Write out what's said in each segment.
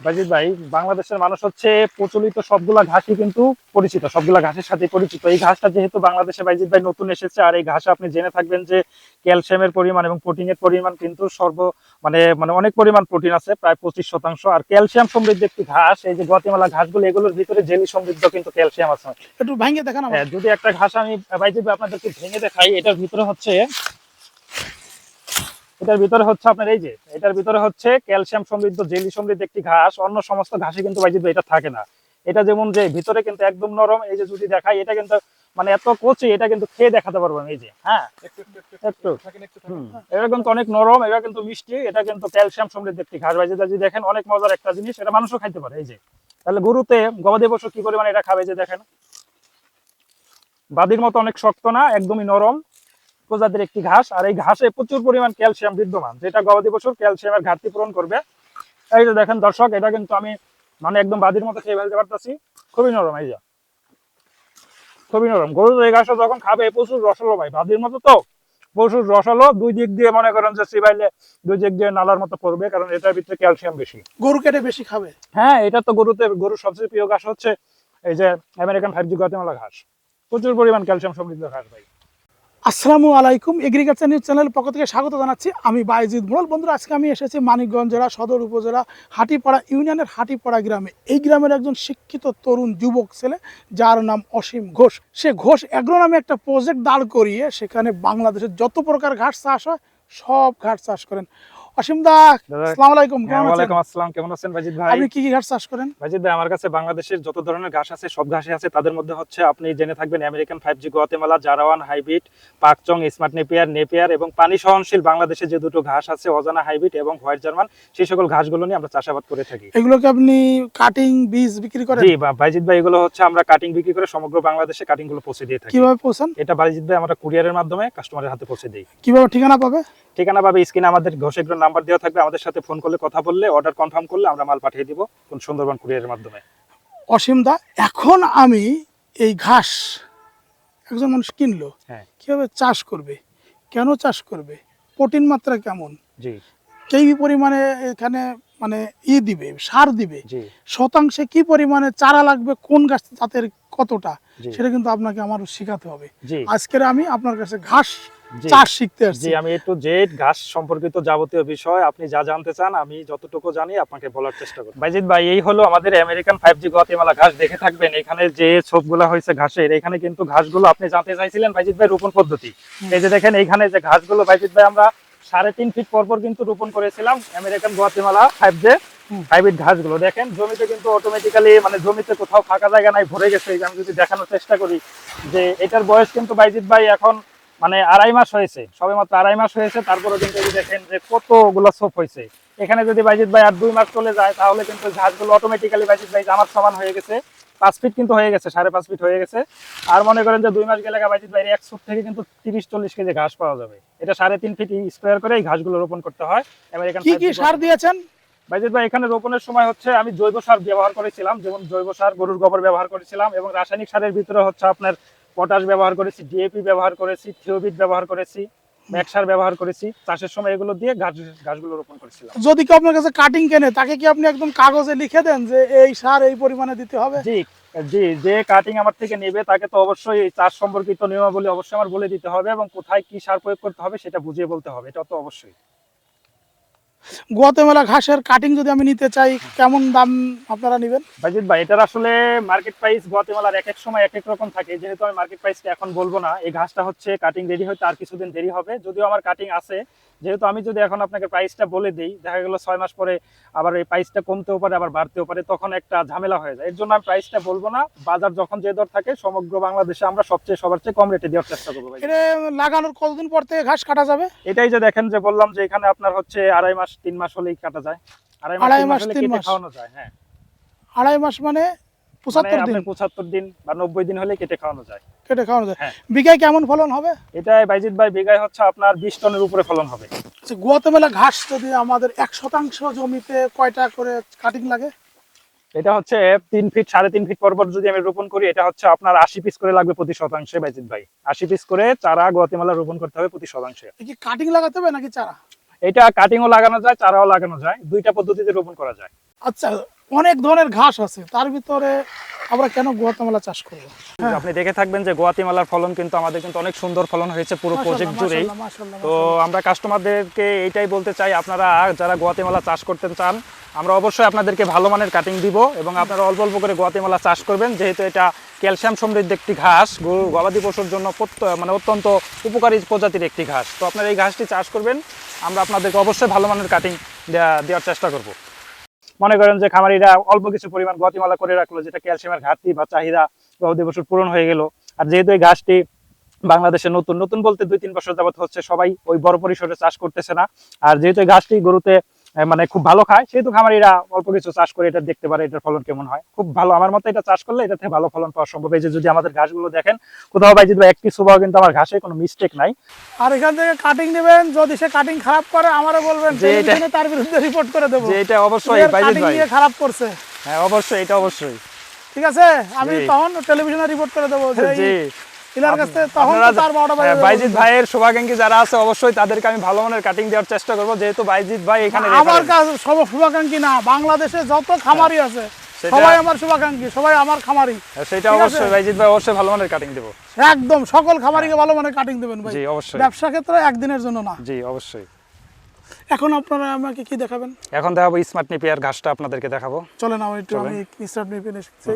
বাজিদ ভাই বাংলাদেশের মানুষ হচ্ছে প্রচলিত সবগুলা ঘাসই কিন্তু পরিচিত সবগুলা ঘাসের সাথে পরিচিত। এই ঘাসটা যেহেতু বাংলাদেশে বাইজিদ ভাই নতুন এসেছে আর এই ঘাসে আপনি জেনে থাকবেন যে ক্যালসিয়ামের পরিমাণ এবং প্রোটিনের পরিমাণ কিন্তু সর্ব মানে মানে অনেক পরিমাণ প্রোটিন আছে প্রায় পঁচিশ শতাংশ। আর ক্যালসিয়াম সমৃদ্ধ একটি ঘাস এই যে গতিমালা ঘাসগুলো এগুলোর ভিতরে জেলি সমৃদ্ধ কিন্তু ক্যালসিয়াম আছে। একটু ভাঙিয়ে দেখান হ্যাঁ, যদি একটা ঘাস আমি ভাই আপনাদেরকে ভেঙে দেখাই এটার ভিতরে হচ্ছে এটার ভিতরে হচ্ছে আপনার এই যে এটার ভিতরে হচ্ছে ক্যালসিয়াম সমৃদ্ধ জেলি সমৃদ্ধ একটি ঘাস অন্য সমস্ত ঘাসে কিন্তু বাইজিদ ভাই এটা থাকে না। এটা যেমন যে ভিতরে কিন্তু একদম নরম এই যে যদি দেখাই এটা কিন্তু মানে এত কচি এটা কিন্তু খেয়ে দেখাতে পারবেন এই যে হ্যাঁ? একটু এটা কিন্তু অনেক নরম এটা কিন্তু মিষ্টি এটা কিন্তু ক্যালসিয়াম সমৃদ্ধ একটি ঘাস। বাইজিদ ভাই যদি দেখেন অনেক মজার একটা জিনিস এটা মানুষও খাইতে পারে এই যে। তাহলে গরুতে গবাদি পশু কি পরিমাণে এটা খাবে যে দেখেন? বাদির মতো অনেক শক্ত না একদমই নরম। প্রজাতির একটি ঘাস আর এই ঘাসে প্রচুর পরিমাণ ক্যালসিয়াম বিদ্যমান যেটা গবাদি পশুর ক্যালসিয়ামের ঘাটতি পূরণ করবে। এই যে দেখেন দর্শক এটা কিন্তু আমি মানে একদম বাদির মতো খেয়ে ফেলতে পারতেছি। খুবই নরম এই যে। খুবই নরম। গরু এই ঘাসটা যখন খাবে প্রচুর রসালো ভাই বাদির মতো তো প্রচুর রসালো দুই দিক দিয়ে মনে করেন যে সিবাইলে দুই দিক দিয়ে নালার মতো পড়বে কারণ এটার ভিতরে ক্যালসিয়াম বেশি। গরু কেটে বেশি খাবে? হ্যাঁ এটা তো গরুতে গরুর সবচেয়ে প্রিয় ঘাস হচ্ছে এই যে আমেরিকান ফাইভ জি গতিমালা ঘাস। প্রচুর পরিমাণ ক্যালসিয়াম সমৃদ্ধ ঘাস ভাই। আসসালামু আলাইকুম, এগ্রিকালচার নিউজ চ্যানেল পক্ষ থেকে স্বাগত জানাচ্ছি আমি বাইজিদ মোড়ল। বন্ধুরা, আজকে আমি এসেছি মানিকগঞ্জ জেলা সদর উপজেলা হাটিপাড়া ইউনিয়নের হাটিপাড়া গ্রামে। এই গ্রামের একজন শিক্ষিত তরুণ যুবক ছেলে, যার নাম অসীম ঘোষ। সে ঘোষ এগ্রো নামে একটা প্রজেক্ট দাঁড় করিয়ে সেখানে বাংলাদেশের যত প্রকার ঘাস চাষ হয়, সব ঘাস চাষ করেন। অসীম দা আসসালামু আলাইকুম হ্যাঁ, কেমন আছেন? ওয়ালাইকুম আসসালাম কেমন আছেন বাজিদ ভাই? আপনি কি কি ঘাস চাষ করেন? বাজিদ ভাই আমার কাছে বাংলাদেশের যত ধরনের ঘাস আছে সব ঘাসই আছে তাদের মধ্যে হচ্ছে আপনি জেনে থাকবেন American five G জারাওয়ান hybrid Pakchong smart Napier Napier এবং পানি সহনশীল বাংলাদেশে যে দুটো ঘাস আছে অজানা হাইব্রিড এবং হোয়াইট জার্মান সেই সকল ঘাসগুলো নিয়ে আমরা চাষাবাদ করে থাকি। এগুলোকে আপনি কাটিং বীজ বিক্রি করেন? জি ভাই এগুলো হচ্ছে আমরা কাটিং বিক্রি করে সমগ্র বাংলাদেশে কাটিংগুলো পৌঁছে দিয়ে থাকি। কীভাবে পৌঁছান? এটা বাইজিদ ভাই আমরা কুরিয়ারের মাধ্যমে কাস্টমারের হাতে পৌঁছে দিই। কীভাবে ঠিকানা পাবে? ঠিকানা পাবে স্ক্রিনে আমাদের ঘোষেগ্র নাম্বার দেওয়া থাকবে আমাদের সাথে ফোন করলে কথা বললে অর্ডার কনফার্ম করলে আমরা মাল পাঠিয়ে দিব কোন সুন্দরবন কুরিয়ারের মাধ্যমে। অসীম দা এখন আমি এই ঘাস একজন মানুষ কিনলো হ্যাঁ। কীভাবে চাষ করবে কেন চাষ করবে প্রোটিন মাত্রা কেমন? জি। কেই পরিমাণে এখানে মানে ই দিবে সার দিবে। শতাংশে কি পরিমাণে চারা লাগবে কোন গাছ জাতের কতটা সেটা কিন্তু আপনাকে আমার শেখাতে হবে। আজকের আমি আপনার কাছে ঘাস চাষ শিখতে আসছি। আমি একটু জেড ঘাস সম্পর্কিত যাবতীয় বিষয় আপনি যা জানতে চান আমি যতটুকু জানি আপনাকে বলার চেষ্টা করব। বাইজিদ ভাই এই হলো আমাদের আমেরিকান ফাইভ জি গতিমালা ঘাস দেখে থাকবেন এখানে যে ছোপগুলো হয়েছে ঘাসের এখানে কিন্তু ঘাসগুলো আপনি জানতে চাইছিলেন বাইজিদ ভাই রোপণ পদ্ধতি। এই যে দেখেন এইখানে যে ঘাসগুলো বাইজিদ ভাই আমরা সাড়ে তিন ফিট পরপর পর কিন্তু রোপণ করেছিলাম American Guatemala five J. Hybrid ঘাসগুলো দেখেন জমিতে কিন্তু অটোমেটিক্যালি মানে জমিতে কোথাও ফাঁকা জায়গা নাই ভরে গেছে আমি যদি দেখানোর চেষ্টা করি যে এটার বয়স কিন্তু বাইজিৎ ভাই এখন মানে আড়াই মাস হয়েছে সবে মাত্র আড়াই মাস হয়েছে তারপরে কিন্তু দেখেন যে কতগুলো সোপ হয়েছে। এখানে যদি বাইজিৎ ভাই আর দুই মাস চলে যায় তাহলে কিন্তু ঘাসগুলো অটোমেটিক্যালি বাইজিৎ ভাই আমার সমান হয়ে গেছে। পাঁচ ফিট কিন্তু হয়ে গেছে সাড়ে পাঁচ ফিট হয়ে গেছে। আর মনে করেন যে দুই মাস গেলে বাইজিৎ ভাই এক ফুট থেকে কিন্তু তিরিশ চল্লিশ কেজি ঘাস পাওয়া যাবে। এটা সাড়ে তিন ফিট স্কোয়ার করে এই ঘাসগুলো রোপণ করতে হয়। আমেরিকান কি কি সার দিয়েছেন? বাইজিৎ ভাই এখানে রোপণের সময় হচ্ছে আমি জৈব সার ব্যবহার করেছিলাম যেমন জৈব সার গরুর গোবর ব্যবহার করেছিলাম এবং রাসায়নিক সারের ভিতরে হচ্ছে আপনার পটাশ ব্যবহার করেছি ডিএপি ব্যবহার করেছি থিওবিট ব্যবহার করেছি ম্যাক সার ব্যবহার করেছি চাষের সময় এগুলো দিয়ে গাছ গাছগুলো রোপণ করেছিলাম। যদি কেউ আপনার কাছে কাটিং কেনে তাকে কি আপনি একদম কাগজে লিখে দেন যে এই সার এই পরিমাণে দিতে হবে? জি জি যে কাটিং আমার থেকে নেবে তাকে তো অবশ্যই এই চাষ সম্পর্কিত নিয়মাবলী অবশ্যই আমার বলে দিতে হবে এবং কোথায় কি সার প্রয়োগ করতে হবে সেটা বুঝিয়ে বলতে হবে এটা তো অবশ্যই। গোয়াতেমালা ঘাসের কাটিং যদি আমি নিতে চাই কেমন দাম আপনারা নেবেন? বাজিত ভাই এটার আসলে মার্কেট প্রাইস গুয়াতেমালার এক এক সময় এক এক রকম থাকে। যেহেতু আমি মার্কেট প্রাইসটা এখন বলব না এই ঘাসটা হচ্ছে কাটিং রেডি হতে আর কিছুদিন দেরি হবে। যদিও আমার কাটিং আছে যেহেতু আমি যদি এখন আপনাকে প্রাইসটা বলে দিই দেখা গেলো ছয় মাস পরে আবার এই প্রাইসটা কমতেও পারে আবার বাড়তেও পারে তখন একটা ঝামেলা হয়ে যায়। এর জন্য আমি প্রাইসটা বলব না। বাজার যখন যে দর থাকে সমগ্র বাংলাদেশে আমরা সবচেয়ে সবার চেয়ে কম রেটে দেওয়ার চেষ্টা করব লাগানোর কতদিন পর থেকে ঘাস কাটা যাবে? এটাই যে দেখেন যে বললাম যে এখানে আপনার হচ্ছে আড়াই মাস তিন মাস হলেই কাটা যায়। আড়াই মাস তিন মাস। খাওয়ানো যায় হ্যাঁ। আড়াই মাস মানে মানে পঁচাত্তর দিন। পঁচাত্তর দিন বা নব্বই দিন হলে কেটে খাওয়ানো যায়। কেটে খাওয়ানো যায়। হ্যাঁ। বিঘায় কেমন ফলন হবে? এটাই বাইজিৎ ভাই বিঘায় হচ্ছে আপনার বিশ টনের উপরে ফলন হবে। আচ্ছা, গোয়াতেমালা ঘাস যদি আমাদের এক শতাংশ জমিতে কয়টা করে কাটিং লাগে? এটা হচ্ছে তিন ফিট সাড়ে তিন ফিট পরপর যদি আমি রোপণ করি এটা হচ্ছে আপনার আশি পিস করে লাগবে প্রতি শতাংশে বাইজিৎ ভাই। আশি পিস করে চারা গুয়াতেমালা রোপণ করতে হবে প্রতি শতাংশে। কাটিং লাগাতে হবে নাকি চারা? এটা কাটিংও লাগানো যায় চারাও লাগানো যায় দুইটা পদ্ধতিতে রোপণ করা যায়। আচ্ছা অনেক ধরনের ঘাস আছে তার ভিতরে আমরা কেন গুয়াতামালা চাষ করব? আপনি দেখে থাকবেন যে গোয়াতিমালার ফলন কিন্তু আমাদের কিন্তু অনেক সুন্দর ফলন হয়েছে পুরো প্রজেক্ট জুড়েই। তো আমরা কাস্টমারদেরকে এইটাই বলতে চাই আপনারা যারা গোয়াতিমালা চাষ করতে চান আমরা অবশ্যই আপনাদেরকে ভালো মানের কাটিং দিব এবং আপনারা অল্প অল্প করে গোয়াতিমালা চাষ করবেন যেহেতু এটা ক্যালসিয়াম সমৃদ্ধ একটি ঘাস গবাদি পশুর জন্য মানে অত্যন্ত উপকারী প্রজাতির একটি ঘাস। তো আপনারা এই ঘাসটি চাষ করবেন, আমরা আপনাদেরকে অবশ্যই ভালো মানের কাটিং দেওয়ার চেষ্টা করব। মনে করেন যে খামারিরা অল্প কিছু পরিমাণ গতিমালা করে রাখল, যেটা ক্যালসিয়ামের ঘাটতি বা চাহিদা গবাদি পশুর পূরণ হয়ে গেল। আর যেহেতু এই ঘাসটি বাংলাদেশে নতুন নতুন বলতে দুই তিন বছর যাবত হচ্ছে, সবাই ওই বড় পরিসরে চাষ করতেছে না। আর যেহেতু এই ঘাসটি গরুতে মানে খুব ভালো খায়। সেহেতু খামারিরা অল্প কিছু চাষ করে এটা দেখতে পারে এটার ফলন কেমন হয়। খুব ভালো। আমার মতে এটা চাষ করলে এটা থেকে ভালো ফলন পাওয়া সম্ভব। এই যে যদি আমাদের ঘাসগুলো দেখেন কোথাও ভাই যদি একটি সুবাহ কিন্তু আমার ঘাসে কোনো মিস্টেক নাই। আর এখান থেকে কাটিং নেবেন যদি সে কাটিং খারাপ করে আমারও বলবেন যে তার বিরুদ্ধে রিপোর্ট করে দেবো। এটা অবশ্যই খারাপ করছে। হ্যাঁ অবশ্যই এটা অবশ্যই। ঠিক আছে? আমি তখন টেলিভিশনে রিপোর্ট করে দেবো হ্যাঁ, বাজে বাইজিৎ ভাইয়ের শুভাকাঙ্ক্ষী যারা আছে অবশ্যই তাদেরকে আমি ভালো মানের কাটিং দেওয়ার চেষ্টা করব। যেহেতু বাইজিৎ ভাই এখানে আমার কাছে সব শুভাকাঙ্ক্ষী না বাংলাদেশে যত খামারি আছে সবাই আমার শুভাকাঙ্ক্ষী সবাই আমার খামারি। হ্যাঁ, সেটা অবশ্যই ভাই অবশ্যই ভালো মানের কাটিং দেবো। একদম সকল খামারিকে ভালো মানের কাটিং দেবেন ভাই। জি অবশ্যই। ব্যবসা ক্ষেত্রে একদিনের জন্য না। জি অবশ্যই। এখন আপনারা আমাকে কি দেখাবেন? এখন দেখাবো স্মার্ট নেপিয়ার ঘাসটা আপনাদেরকে দেখাবো। চলেন আমার একটু আমি স্মার্ট নেপিয়ার এসেছি।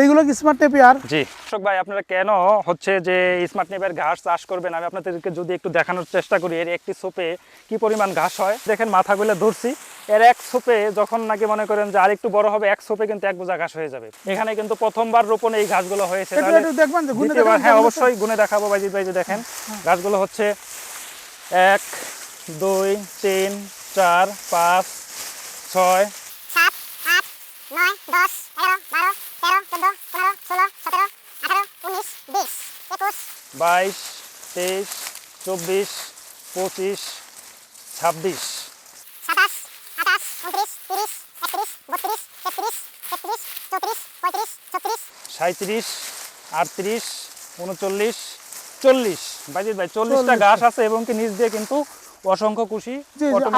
এইগুলো কি স্মার্ট নেপিয়ার জি দর্শক ভাই আপনারা কেন হচ্ছে যে স্মার্ট নেপিয়ার ঘাস চাষ করবেন? আমি আপনাদেরকে যদি একটু দেখানোর চেষ্টা করি এর একটি সোপে কি পরিমাণ ঘাস হয়? দেখেন মাথাগুলো ধরছি। এর এক সোপে যখন নাকি মনে করেন যে আরেকটু বড় হবে এক সোপে কিন্তু এক বোঝা ঘাস হয়ে যাবে। এখানে কিন্তু প্রথমবার রোপণে এই ঘাসগুলো হয়েছে। হ্যাঁ অবশ্যই গুনে দেখাবো ভাই যে দেখেন গাছগুলো হচ্ছে এক দুই তিন চার পাঁচ ছয়। সাত আট নয় দশ এগারো বারো তেরো চোদ্দ পনেরো ষোলো সতেরো আঠারো উনিশ বিশ একুশ। বাইশ তেইশ চব্বিশ পঁচিশ ছাব্বিশ। সাতাশ আঠাশ উনত্রিশ তিরিশ একত্রিশ বত্রিশ তেত্রিশ তেত্রিশ চৌত্রিশ পঁয়ত্রিশ ছত্রিশ। সাঁত্রিশ আটত্রিশ উনচল্লিশ চল্লিশ। বাইজিৎ ভাই চল্লিশটা চল্লিশটা। গাছ আছে এবং কি নিচ দিয়ে কিন্তু অসংখ্য কুশি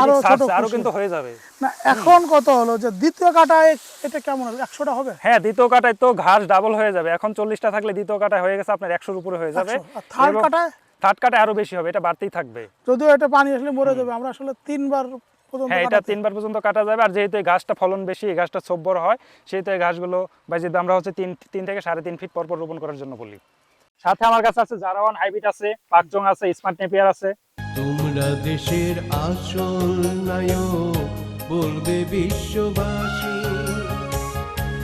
আরও আরও কিন্তু হয়ে যাবে। না এখন কত হলো? যে দ্বিতীয় কাটায় এটা কেমন হবে? একশোটা হবে? হ্যাঁ দ্বিতীয় কাটায় তো ঘাস ডাবল হয়ে যাবে। এখন চল্লিশটা থাকলে দ্বিতীয় কাটায় হয়ে গেছে আপনার একশোর উপরে হয়ে যাবে। থার্ড কাটায়? থার্ড কাটায় আরও বেশি হবে এটা বাড়তেই থাকবে। যদিও এটা পানি আসলে মরে যাবে আমরা আসলে তিনবার হ্যাঁ এটা তিনবার পর্যন্ত কাটা যাবে আর যেহেতু এই গাছটা ফলন বেশি এই গাছটা সব্বর হয় সেহেতু এই গাছগুলো বাইজিৎ ভাই, আমরা হচ্ছে তিন তিন থেকে সাড়ে তিন ফিট পর পর রোপণ করার জন্য বলি। সাথে আমার কাছে আছে জারাওয়ান হাইব্রিড আছে পাকজং আছে স্মার্ট নেপিয়ার আছে। তোমরা দেশের আসল নায়ক বলবে বিশ্ববাসী।